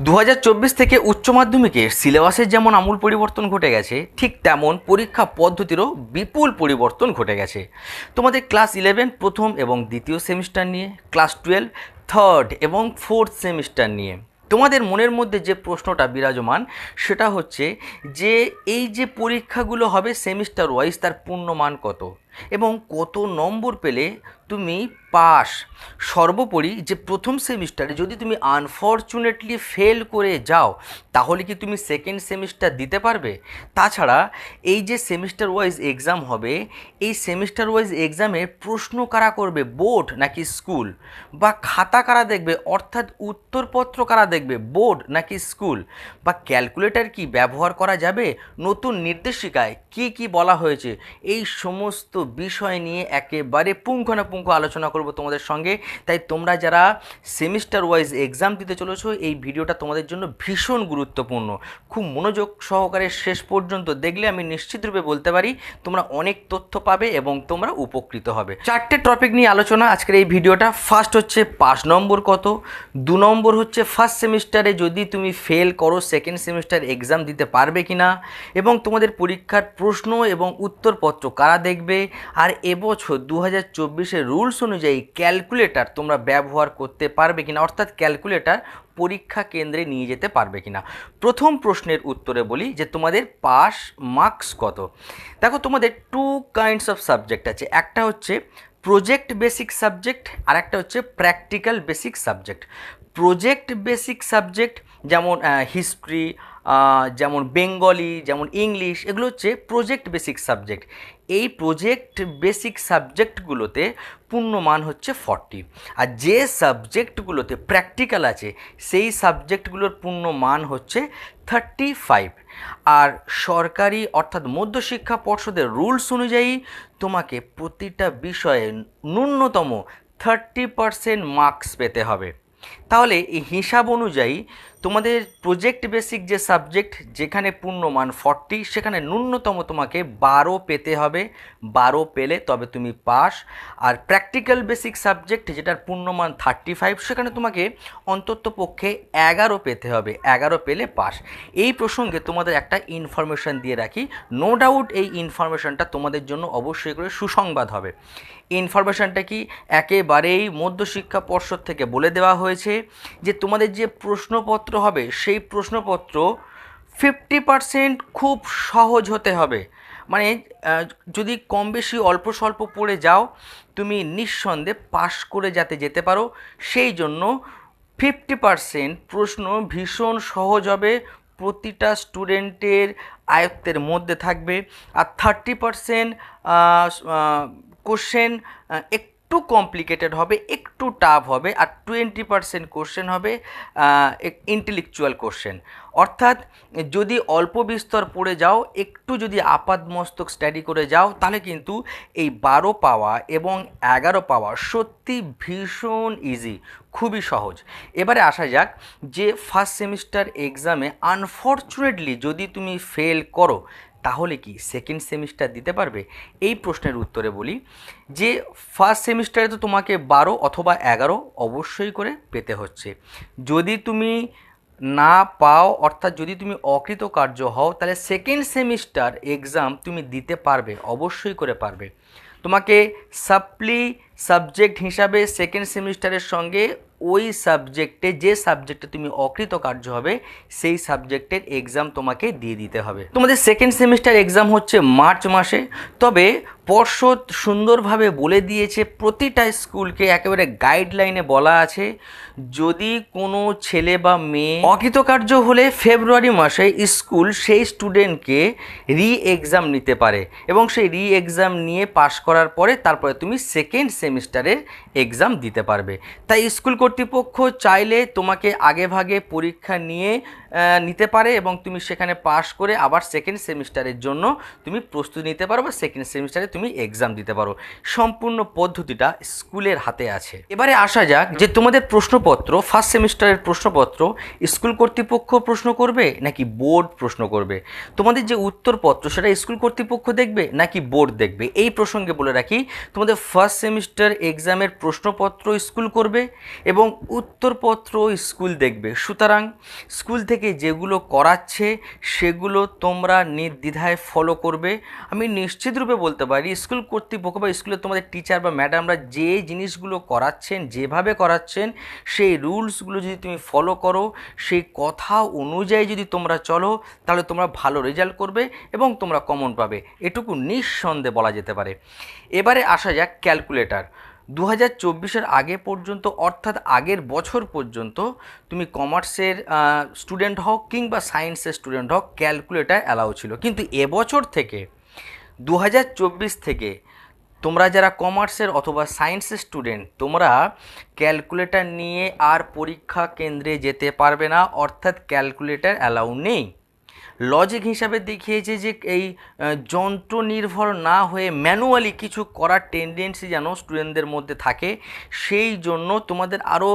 দু হাজার চব্বিশ থেকে উচ্চ মাধ্যমিকের সিলেবাসের যেমন আমূল পরিবর্তন ঘটে গেছে, ঠিক তেমন পরীক্ষা পদ্ধতিরও বিপুল পরিবর্তন ঘটে গেছে। তোমাদের ক্লাস ইলেভেন, প্রথম এবং দ্বিতীয় সেমিস্টার নিয়ে, ক্লাস টুয়েলভ, থার্ড এবং ফোর্থ সেমিস্টার নিয়ে। তোমাদের মনের মধ্যে যে প্রশ্নটা বিরাজমান, সেটা হচ্ছে যে এই যে পরীক্ষাগুলো হবে সেমিস্টার ওয়াইজ তার পূর্ণমান কত? এবং কত নম্বর পেলে তুমি পাস। সর্বোপরি যে প্রথম সেমিস্টারে যদি তুমি আনফর্চুনেটলি ফেল করে যাও, তাহলে কি তুমি সেকেন্ড সেমিস্টার দিতে পারবে? তাছাড়া এই যে সেমিস্টার ওয়াইজ এক্সাম হবে, এই সেমিস্টার ওয়াইজ এক্সামে প্রশ্ন কারা করবে, বোর্ড নাকি স্কুল? বা খাতা কারা দেখবে, অর্থাৎ উত্তরপত্র কারা দেখবে, বোর্ড নাকি স্কুল? বা ক্যালকুলেটর কি ব্যবহার করা যাবে? নতুন নির্দেশিকায় কি কি বলা হয়েছে? এই সমস্ত বিষয় নিয়ে একেবারে পুঙ্খানুপুঙ্খ আলোচনা করব তোমাদের সঙ্গে। তাই তোমরা যারা সেমিস্টার ওয়াইজ এক্সাম দিতে চলেছো, এই ভিডিওটা তোমাদের জন্য ভীষণ গুরুত্বপূর্ণ। খুব মনোযোগ সহকারে শেষ পর্যন্ত দেখলে আমি নিশ্চিতরূপে বলতে পারি, তোমরা অনেক তথ্য পাবে এবং তোমরা উপকৃত হবে। চারটে টপিক নিয়ে আলোচনা আজকের এই ভিডিওটা। ফার্স্ট হচ্ছে পাঁচ নম্বর কত? দু নম্বর হচ্ছে ফার্স্ট সেমিস্টারে যদি তুমি ফেল করো সেকেন্ড সেমিস্টার এক্সাম দিতে পারবে কি না এবং তোমাদের পরীক্ষার প্রশ্ন এবং উত্তরপত্র কারা দেখবে? আর এবছর দু হাজার চব্বিশের রুলস অনুযায়ী ক্যালকুলেটার তোমরা ব্যবহার করতে পারবে কিনা, অর্থাৎ ক্যালকুলেটার পরীক্ষা কেন্দ্রে নিয়ে যেতে পারবে কিনা? প্রথম প্রশ্নের উত্তরে বলি যে তোমাদের পাস মার্কস কত? দেখো, তোমাদের টু কাইন্ডস অফ সাবজেক্ট আছে। একটা হচ্ছে প্রজেক্ট বেসিক সাবজেক্ট আর একটা হচ্ছে practical basic subject project basic subject যেমন হিস্ট্রি যেমন বেঙ্গলি, যেমন ইংলিশ, এগুলো হচ্ছে প্রজেক্ট বেসিক সাবজেক্ট এই প্রজেক্ট বেসিক সাবজেক্টগুলোতে পূর্ণমান হচ্ছে ফর্টি আর যে সাবজেক্টগুলোতে প্র্যাকটিক্যাল আছে, সেই সাবজেক্টগুলোর পূর্ণমান হচ্ছে থার্টি ফাইভ আর সরকারি অর্থাৎ মধ্যশিক্ষা পর্ষদের রুলস অনুযায়ী তোমাকে প্রতিটা বিষয়ে ন্যূনতম থার্টি পারসেন্ট মার্কস পেতে হবে। তাহলে এই হিসাব অনুযায়ী তোমাদের প্রজেক্ট বেসিক যে সাবজেক্ট যেখানে পূর্ণমান ফর্টি সেখানে ন্যূনতম তোমাকে বারো পেতে হবে। বারো পেলে তবে তুমি পাস আর প্র্যাকটিক্যাল বেসিক সাবজেক্ট যেটার পূর্ণমান থার্টি ফাইভ সেখানে তোমাকে অন্তত পক্ষে এগারো পেতে হবে। এগারো পেলে পাস এই প্রসঙ্গে তোমাদের একটা ইনফরমেশান দিয়ে রাখি। নো ডাউট এই ইনফরমেশানটা তোমাদের জন্য অবশ্যই করে সুসংবাদ হবে। ইনফরমেশানটা কি? একেবারেই মধ্যশিক্ষা পর্ষদ থেকে বলে দেওয়া হয়েছে। যে তোমাদের যে প্রশ্নপত্র হবে, সেই প্রশ্নপত্র ফিফটি পারসেন্ট খুব সহজ হতে হবে। মানে যদি কম বেশি অল্প স্বল্প পড়ে যাও, তুমি নিঃসন্দেহে পাশ করে যাতে যেতে পারো। সেই জন্য ফিফটি পারসেন্ট প্রশ্ন ভীষণ সহজ হবে, প্রতিটা স্টুডেন্টের আয়ত্তের মধ্যে থাকবে। আর থার্টি পারসেন্ট কোশ্চেন একটু কমপ্লিকেটেড হবে, একটু টাফ হবে, আর টোয়েন্টি পারসেন্ট কোশ্চেন হবে ইন্টেলেকচুয়াল কোশ্চেন অর্থাৎ যদি অল্প বিস্তর পড়ে যাও, একটু যদি আপাদমস্তক স্টাডি করে যাও, তাহলে কিন্তু এই বারো পাওয়া এবং এগারো পাওয়া সত্যি ভীষণ ইজি খুবই সহজ। এবারে আসা যাক যে ফার্স্ট সেমিস্টার এক্সামে আনফর্চুনেটলি যদি তুমি ফেল করো তাহলে কি সেকেন্ড সেমিস্টার দিতে পারবে? এই প্রশ্নের উত্তরে বলি যে ফার্স্ট সেমিস্টারে তো তোমাকে বারো অথবা এগারো অবশ্যই করে পেতে হচ্ছে। যদি তুমি না পাও, অর্থাৎ যদি তুমি অকৃতকার্য হও, তাহলে সেকেন্ড সেমিস্টার এক্সাম তুমি দিতে পারবে, অবশ্যই করে পারবে। তোমাকে সাপ্লি সাবজেক্ট হিসাবে সেকেন্ড সেমিস্টারের সঙ্গে ওই সাবজেক্টে যে সাবজেক্টে তুমি অকৃতকার্য হবে, সেই সাবজেক্টের এক্সাম তোমাকে দিয়ে দিতে হবে। তোমাদের সেকেন্ড সেমিস্টার এক্সাম হচ্ছে মার্চ মাসে। তবে পর্ষদ সুন্দরভাবে বলে দিয়েছে, প্রতিটা স্কুলকে একেবারে গাইডলাইনে বলা আছে, যদি কোনো ছেলে বা মেয়ে অকৃতকার্য হলে ফেব্রুয়ারি মাসে স্কুল সেই স্টুডেন্টকে রি এক্সাম নিতে পারে এবং সেই রি এক্সাম নিয়ে পাশ করার পরে তারপরে তুমি সেকেন্ড সেমিস্টারের এক্সাম দিতে পারবে। তাই স্কুল কর্তৃপক্ষ চাইলে তোমাকে আগে ভাগে পরীক্ষা নিয়ে নিতে পারে এবং তুমি সেখানে পাশ করে আবার সেকেন্ড সেমিস্টারের জন্য তুমি প্রস্তুতি নিতে পারো বা সেকেন্ড সেমিস্টারে তুমি এক্সাম দিতে পারো। সম্পূর্ণ পদ্ধতিটা স্কুলের হাতে আছে। এবারে আসা যাক যে তোমাদের প্রশ্নপত্র ফার্স্ট সেমিস্টারের প্রশ্নপত্র, স্কুল কর্তৃপক্ষ প্রশ্ন করবে নাকি বোর্ড প্রশ্ন করবে? তোমাদের যে উত্তরপত্র সেটা স্কুল কর্তৃপক্ষ দেখবে নাকি বোর্ড দেখবে? এই প্রসঙ্গে বলে রাখি, তোমাদের ফার্স্ট সেমিস্টার এক্সামের প্রশ্নপত্র স্কুল করবে এবং উত্তরপত্র স্কুল দেখবে। সুতরাং স্কুল থেকে যেগুলো করাচ্ছে, সেগুলো তোমরা নির্দ্বিধায় ফলো করবে। আমি নিশ্চিত রূপে বলতে পারি, স্কুল কর্তৃপক্ষ বা স্কুলে তোমাদের টিচার বা ম্যাডামরা যে জিনিসগুলো করাচ্ছেন, যেভাবে করাচ্ছেন, সেই রুলসগুলো যদি তুমি ফলো করো, সেই কথা অনুযায়ী যদি তোমরা চলো, তাহলে তোমরা ভালো রেজাল্ট করবে এবং তোমরা কমন পাবে। এটুকু নিঃসন্দেহে বলা যেতে পারে। এবারে আসা যাক ক্যালকুলেটার দু হাজার আগে পর্যন্ত, অর্থাৎ আগের বছর পর্যন্ত, তুমি কমার্সের স্টুডেন্ট হও কিংবা সায়েন্সের স্টুডেন্ট হও ক্যালকুলেটার অ্যালাউ ছিল। কিন্তু এবছর থেকে দু হাজার চব্বিশ থেকে, তোমরা যারা কমার্সের অথবা সায়েন্সের স্টুডেন্ট তোমরা ক্যালকুলেটর নিয়ে আর পরীক্ষা কেন্দ্রে যেতে পারবে না, অর্থাৎ ক্যালকুলেটর অ্যালাউ নেই। লজিক হিসাবে দেখিয়েছে যে এই যন্ত্র নির্ভর না হয়ে ম্যানুয়ালি কিছু করার টেন্ডেন্সি যেন স্টুডেন্টদের মধ্যে থাকে, সেই জন্য তোমাদের আরও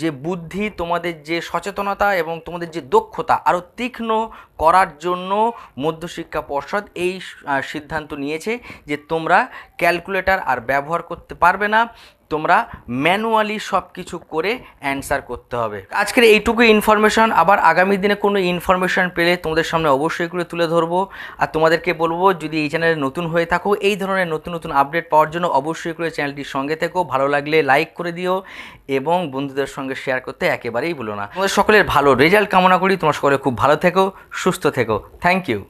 যে বুদ্ধি, তোমাদের যে সচেতনতা এবং তোমাদের যে দক্ষতা আরও তীক্ষ্ণ করার জন্য মধ্যশিক্ষা পর্ষদ এই সিদ্ধান্ত নিয়েছে যে তোমরা ক্যালকুলেটর আর ব্যবহার করতে পারবে না। তোমরা ম্যানুয়ালি সব কিছু করে অ্যান্সার করতে হবে। আজকের এইটুকু ইনফরমেশন। আবার আগামী দিনে কোনো ইনফরমেশন পেলে তোমাদের সামনে অবশ্যই করে তুলে ধরবো। আর তোমাদেরকে বলব, যদি এই চ্যানেলে নতুন হয়ে থাকো, এই ধরনের নতুন নতুন আপডেট পাওয়ার জন্য অবশ্যই করে চ্যানেলটির সঙ্গে থেকো। ভালো লাগলে লাইক করে দিও এবং বন্ধুদের সঙ্গে শেয়ার করতে একেবারেই ভুলো না। তোমাদের সকলের ভালো রেজাল্ট কামনা করি। তোমার সকলে খুব ভালো থেকো, সুস্থ থেকো। Thank you.